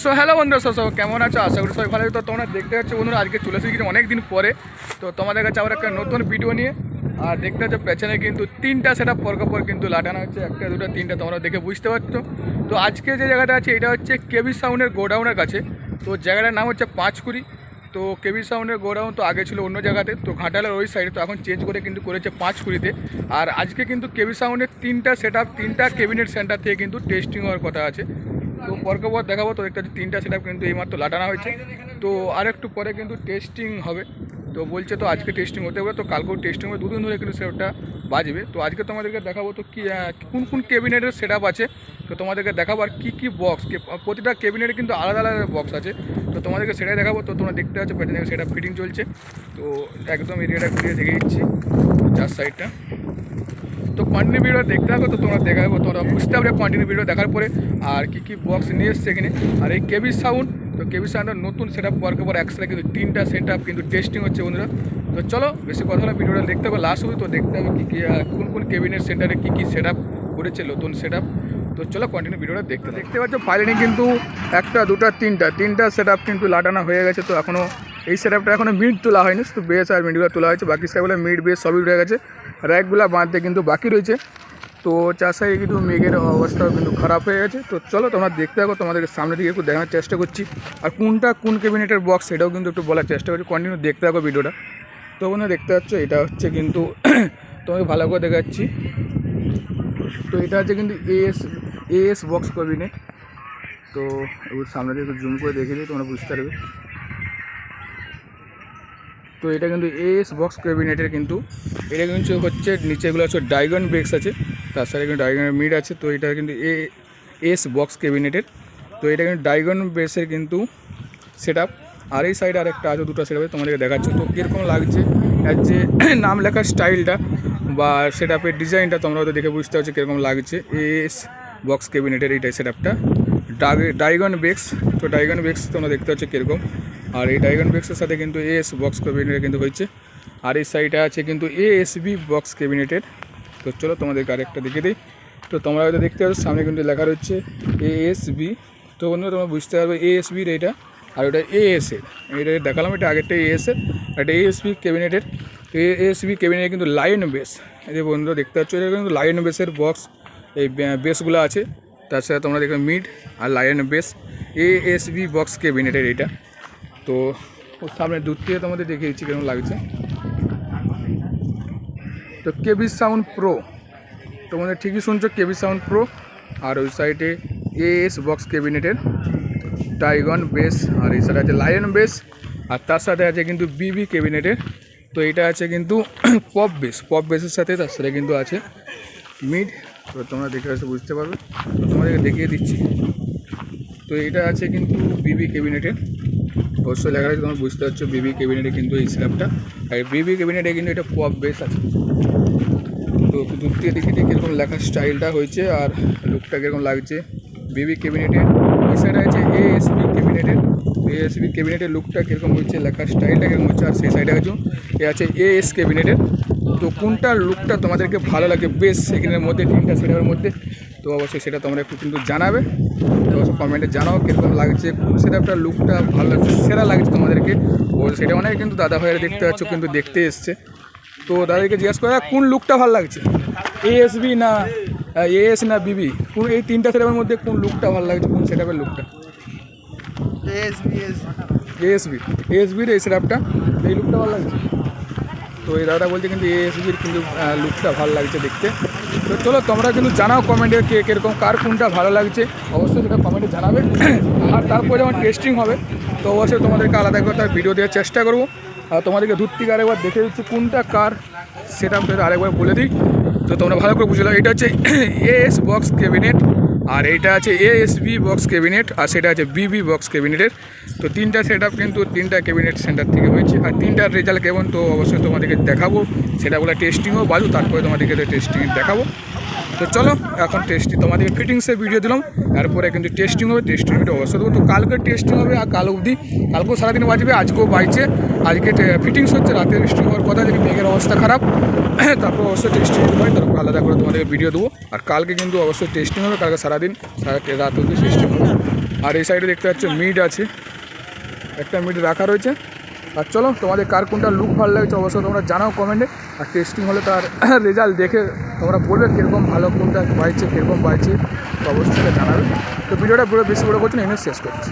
So hello বন্ধুরা। সব কেমন আছো? আশা করি সবাই ভালো তো তোমরা দেখতে পাচ্ছ বন্ধুরা, আজকে চলে এসেছি কিন্তু অনেক দিন পরে। তো তোমাদের কাছে আবার একটা নতুন ভিডিও নিয়ে। আর দেখতে পাচ্ছ, পেছনে কিন্তু তিনটা সেটা পরকে পর কিন্তু লাটানো হচ্ছে একটা, দুটো, তিনটা তোমরা দেখে বুঝতে পারছ। তো আজকে যে জায়গাটা আছে, এটা হচ্ছে কেবি সাউন্ডের গোডাউনের কাছে। তো জায়গাটার নাম হচ্ছে পাঁচকুড়ি। তো কেবি সাউন্ডের গোডাউন তো আগে ছিল অন্য জায়গাতে। তো ঘাটালের ওই সাইডে তো এখন চেঞ্জ করে কিন্তু করেছে পাঁচকুড়িতে। আর আজকে কিন্তু কেবি সাউন্ডের তিনটা সেট তিনটা ক্যাবিনেট সেন্টার থেকে কিন্তু টেস্টিং হওয়ার কথা আছে। তো পরকে পর দেখাবো, তো একটা তিনটা সেট কিন্তু এইমাত্র লাটানো হয়েছে। তো আর একটু পরে কিন্তু টেস্টিং হবে। তো বলছে তো আজকে টেস্টিং হতে হবে, তো কালকেও টেস্টিং হবে। দুদিন ধরে কিন্তু সেটা বাজবে। তো আজকে তোমাদেরকে দেখাবো তো কি কোন কোন ক্যাবিনেটের সেট আছে। তো তোমাদেরকে দেখাবো আর কী কী বক্স প্রতিটা ক্যাবিনেটে কিন্তু আলাদা আলাদা বক্স আছে। তো তোমাদেরকে সেটাই দেখাবো। তো তোমরা দেখতে পাচ্ছ, পেছনে সেটা ফিটিং চলছে। তো একদম এরিয়াটা ঘুরিয়ে দেখে দিচ্ছি, চার সাইডটা তো কন্টিনিউ ভিডিও দেখতে হবে তো তোমরা দেখা যাব তোমরা বুঝতে পারবে কন্টিনিউ ভিডিও দেখার পরে আর কী কী বক্স নিয়ে এসছে এখানে। আর এই কেবি সাউন্ড তো কেবি সাউন্ডের নতুন সেট আপ পর একসাথে কিন্তু তিনটা সেট আপ কিন্তু টেস্টিং হচ্ছে বন্ধুরা। তো চলো, বেশি কথা হলো ভিডিওটা দেখতে হবে লাস্ট অবধি তো দেখতে হবে কী কী কোন কোন কেবিনেট সেন্টারে কী কী সেট আপ করেছে, নতুন সেট আপ তো চলো কন্টিনিউ ভিডিওটা দেখতে দেখতে পাচ্ছ ফাইলিনে কিন্তু একটা, দুটা, তিনটা তিনটা সেট আপ কিন্তু লাটানো হয়ে গেছে, তো এখনও এই সেট আপটা এখনও মিড তোলা হয়নি, শুধু বেস আর মিডগুলো তোলা হয়েছে, বাকি সবগুলো মিড বেস সবই রয়ে গেছে। র্যাকগুলো বাঁধতে কিন্তু বাকি রয়েছে। তো সাইডে কিন্তু মেঘের অবস্থাও কিন্তু খারাপ হয়ে গেছে। তো চলো, তোমরা দেখতে থাকো তোমাদেরকে সামনে দিকে একটু দেখানোর চেষ্টা করছি। আর কোনটা কোন ক্যাবিনেটের বক্স সেটাও কিন্তু একটু বলার চেষ্টা করছি। কন্টিনিউ দেখতে থাকো ভিডিওটা। তো বন্ধুরা দেখতে পাচ্ছ, এটা হচ্ছে কিন্তু তোমাকে ভালো করে দেখাচ্ছি। তো এটা হচ্ছে কিন্তু এএস এএস বক্স ক্যাবিনেট তো সামনে একটু জুম করে দেখে দিই তোমরা বুঝতে পারবে। তো এটা কিন্তু এএস বক্স ক্যাবিনেটের কিন্তু, এটা কিন্তু হচ্ছে নিচেগুলো হচ্ছে ডাইগন বেক্স আছে, তার সাথে কিন্তু ডাইগনের মিড আছে, তো এটা কিন্তু এ এস বক্স ক্যাবিনেটের তো এটা কিন্তু ডাইগন বেসের কিন্তু সেট আর এই সাইডে আরেকটা আছে, দুটো সেট তোমাদেরকে দেখাচ্ছি। তো কীরকম লাগছে? আর যে নাম লেখার স্টাইলটা বা সেট আপের ডিজাইনটা তোমরা হয়তো দেখে বুঝতে পারছ কীরকম লাগছে। এস বক্স ক্যাবিনেটের এইটাই সেট আপটা ডাইগন বেক্স তো ডাইগন বেক্স তোমরা দেখতে পাচ্ছ কীরকম। আর এই ডাইগন বেক্সের সাথে কিন্তু এস বক্স ক্যাবিনেটের কিন্তু হয়েছে। আর এই সাইডে আছে কিন্তু এএসবি বক্স ক্যাবিনেটের তো চলো তোমাদেরকে আরেকটা দেখে দিই। তো তোমরা হয়তো দেখতে পাচ্ছ, সামনে কিন্তু লেখা রয়েছে এএসবি তো বন্ধুরা, তোমরা বুঝতে পারবে এএসবির এইটা। আর ওটা এএস এর এটা দেখালাম, এটা আগেরটা এএস এর আর এটা এএসবি ক্যাবিনেটের এএসবি ক্যাবিনেটের কিন্তু লাইন বেস এই যে বন্ধুরা দেখতে পাচ্ছ, এটা কিন্তু লাইন বেসের বক্স এই বেসগুলো আছে। তাছাড়া তোমরা দেখবে মিড আর লাইন বেস এএসবি বক্স ক্যাবিনেটের এটা। তো ওর সামনে দূর থেকে তোমাদের দেখে দিচ্ছি কেমন লাগছে। তো কেবি সাউন্ড প্রো তোমাদের ঠিকই শুনছো কেবি সাউন্ড প্রো আর ওই সাইডে এএস বক্স ক্যাবিনেটের টাইগন বেস আর এই সাইডে আছে লায়ন বেস আর তার সাথে আছে কিন্তু বিবি ক্যাবিনেটের তো এটা আছে কিন্তু পপ বেস পপ বেসের সাথে তার সাথে কিন্তু আছে মিড তো তোমরা দেখে আসে বুঝতে পারবে। তো তোমাদেরকে দেখিয়ে দিচ্ছি। তো এটা আছে কিন্তু বিবি ক্যাবিনেটের অবশ্যই লেখা আছে তোমরা বুঝতে পারছ বিবি ক্যাবিনেটে কিন্তু এই স্ল্যাবটা আর বিবি ক্যাবিনেটে কিন্তু এটা পপ বেস আছে। তো দূর থেকে দেখি দিই কীরকম লেখার স্টাইলটা হয়েছে আর লুকটা কীরকম লাগছে। বিবি ক্যাবিনেটের সাইডে আছে এএসবি ক্যাবিনেটের এএসবি ক্যাবিনেটের লুকটা কীরকম হচ্ছে, লেখার স্টাইলটা কীরকম হচ্ছে, আর সেই সাইডে আছে এ আছে এএস ক্যাবিনেটের তো কোনটা লুকটা তোমাদেরকে ভালো লাগে? বেশ, সেখানের মধ্যে, তিনটা সেটার মধ্যে। তো অবশ্যই সেটা তোমরা একটু কিন্তু জানাবে। তো কমেন্টে জানাও কীরকম লাগছে, কোন সেটআপটার লুকটা ভালো লাগছে, সেরা লাগছে তোমাদেরকে। ও, সেটা অনেক কিন্তু দাদা ভাইয়েরা দেখতে পাচ্ছ, কিন্তু দেখতে এসছে। তো দাদাকে জিজ্ঞেস করা কোন লুকটা ভালো লাগছে? এএসবি না এএস না বিবি? কোন এই তিনটা সেটআপের মধ্যে কোন লুকটা ভালো লাগছে? কোন সেটআপের লুকটা এএসবি এএসবির এই সেটআপটা এই লুকটা ভালো লাগছে? তো এই দাদা বলছে কিন্তু এএসবির কিন্তু লুকটা ভালো লাগছে দেখতে। তো চলো, তোমরা কিন্তু জানাও কমেন্টে কে কীরকম, কার কোনটা ভালো লাগছে। অবশ্যই সেটা কমেন্টে জানাবে। আর তারপরে যখন টেস্টিং হবে। তো অবশ্যই তোমাদেরকে আলাদা করে তার ভিডিও দেওয়ার চেষ্টা করব। আর তোমাদেরকে দূর থেকে আরেকবার দেখে দিচ্ছি কোনটা কার সেটা আমি আরেকবার বলে দিই। তো তোমরা ভালো করে বুঝলো এটা হচ্ছে এএস বক্স ক্যাবিনেট আর এইটা আছে এএসবি বক্স ক্যাবিনেট আর সেটা আছে বিবি বক্স ক্যাবিনেটের তো তিনটা সেট কিন্তু তিনটা ক্যাবিনেট সেন্টার থেকে হয়েছে। আর তিনটার রেজাল্ট কেমন, তো অবশ্যই তোমাদেরকে দেখাবো। সেটাগুলো টেস্টিংও বাজু, তারপরে তোমাদেরকে টেস্টিং দেখাবো। তো চলো, এখন টেস্টি তোমাদেরকে ফিটিংসের ভিডিও দিলাম তারপরে কিন্তু টেস্টিং হবে টেস্টিং ভিডিও অবশ্যই দেবো। তো কালকে টেস্টিং হবে আর কাল অবধি, কালকেও সারাদিন বাজবে, আজকেও বাইছে আজকে ফিটিংস হচ্ছে, রাতে টেস্টিং হওয়ার কথা, যদি মেঘের অবস্থা খারাপ, তারপর অবশ্যই টেস্টিং হয় তারপর আলাদা করে তোমাদেরকে ভিডিও দেবো। আর কালকে কিন্তু অবশ্যই টেস্টিং হবে, কালকে সারাদিন রাত অবধি টেস্টিং হবে। আর এই সাইডে দেখতে পাচ্ছ মিট আছে। একটা মিট রাখা রয়েছে। আর চলো, তোমাদের কার কোনটা লুক ভালো লাগছে অবশ্যই তোমরা জানাও কমেন্টে আর টেস্টিং হলে তার রেজাল্ট দেখে তোমরা বলবে কীরকম ভালো, কোনটা বাড়ছে কীরকম বাড়ছে তো অবশ্যই জানাবে। তো ভিডিওটা পুরো বেশি বড় করছি না এনে শেষ করছি।